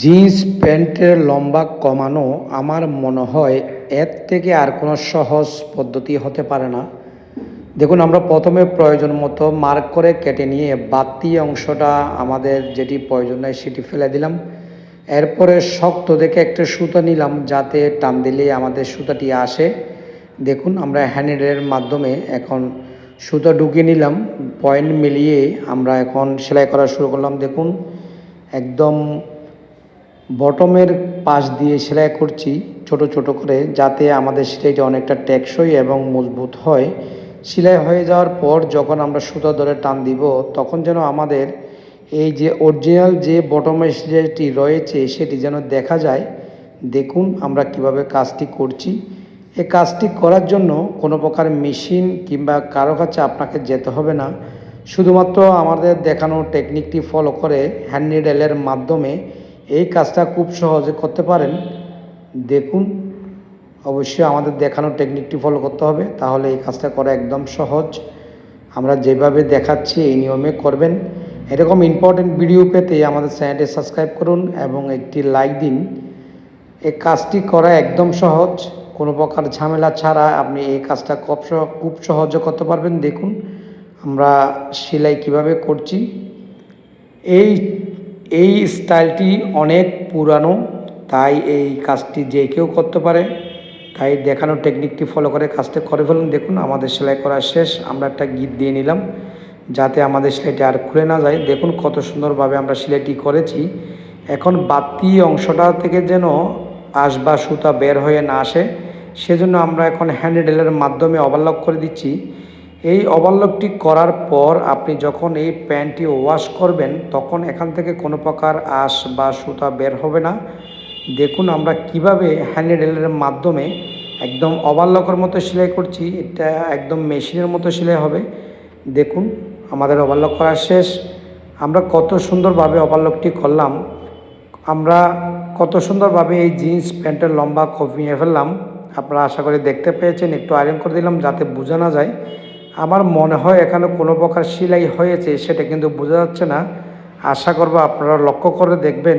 Jeans প্যান্টের লম্বা কমানো আমার মনে হয় এর থেকে আর কোনো সহজ পদ্ধতি হতে পারে না। দেখুন, আমরা প্রথমে প্রয়োজন মতো মার্ক করে কেটে নিয়ে বাতি অংশটা আমাদের যেটি প্রয়োজন নয় সেটি ফেলে দিলাম। এরপরে শক্ত দেখে একটা সুতো নিলাম, যাতে টান দিলে আমাদের সুতাটি আসে। দেখুন, আমরা হ্যান্ডেলের মাধ্যমে এখন সুতো ঢুকিয়ে নিলাম। পয়েন্ট মিলিয়ে আমরা এখন সেলাই করা শুরু করলাম। দেখুন, একদম বটমের পাশ দিয়ে সেলাই করছি, ছোট ছোট করে, যাতে আমাদের সেলাইটা অনেকটা টেকসই এবং মজবুত হয়। সেলাই হয়ে যাওয়ার পর যখন আমরা সুতো ধরে টান দিব, তখন যেন আমাদের এই যে অরিজিনাল যে বটমের সেলাইটি রয়েছে, সেটি যেন দেখা যায়। দেখুন আমরা কীভাবে কাজটি করছি। এই কাজটি করার জন্য কোনো প্রকার মেশিন কিংবা কারও কাছে আপনাকে যেতে হবে না। শুধুমাত্র আমাদের দেখানো টেকনিকটি ফলো করে হ্যান্ড নিডেলের মাধ্যমে এই কাজটা খুব সহজে করতে পারেন। দেখুন, অবশ্যই আমাদের দেখানো টেকনিকটি ফলো করতে হবে, তাহলে এই কাজটা করা একদম সহজ। আমরা যেভাবে দেখাচ্ছি, এই নিয়মে করবেন। এরকম ইম্পর্টেন্ট ভিডিও পেতে আমাদের চ্যানেলটি সাবস্ক্রাইব করুন এবং একটি লাইক দিন। এই কাজটি করা একদম সহজ, কোনো প্রকার ঝামেলা ছাড়া আপনি এই কাজটা খুব খুব সহজে করতে পারবেন। দেখুন, আমরা সেলাই কীভাবে করছি। এই এই স্টাইলটি অনেক পুরানো, তাই এই কাজটি যে কেউ করতে পারে, তাই দেখানো টেকনিকটি ফলো করে কাজটা করে ফেলুন। দেখুন, আমাদের সেলাই করা শেষ, আমরা একটা গিট দিয়ে নিলাম, যাতে আমাদের সেলাইটি আর খুলে না যায়। দেখুন, কত সুন্দরভাবে আমরা সেলাইটি করেছি। এখন বাতি অংশটা থেকে যেন আসবা সুতা বের হয়ে না আসে, সেজন্য আমরা এখন হ্যান্ডেলের মাধ্যমে ওভারলক করে দিচ্ছি। এই ওভারলকটি করার পর আপনি যখন এই প্যান্টটি ওয়াশ করবেন, তখন এখান থেকে কোনো প্রকার আঁশ বা সুতা বের হবে না। দেখুন আমরা কীভাবে হ্যান্ডেলের মাধ্যমে একদম ওভারলকের মতো সেলাই করছি, এটা একদম মেশিনের মতো সেলাই হবে। দেখুন, আমাদের ওভারলক করা শেষ। আমরা কত সুন্দরভাবে ওভারলকটি করলাম। আমরা কত সুন্দরভাবে এই জিন্স প্যান্টের লম্বা কমিয়ে ফেললাম। আপনারা আশা করি দেখতে পেয়েছেন, একটু আয়রন করে দিলাম যাতে বোঝা না যায়। আমার মনে হয় এখানে কোনো প্রকার সেলাই হয়েছে, সেটা কিন্তু বোঝা যাচ্ছে না। আশা করব আপনারা লক্ষ্য করে দেখবেন।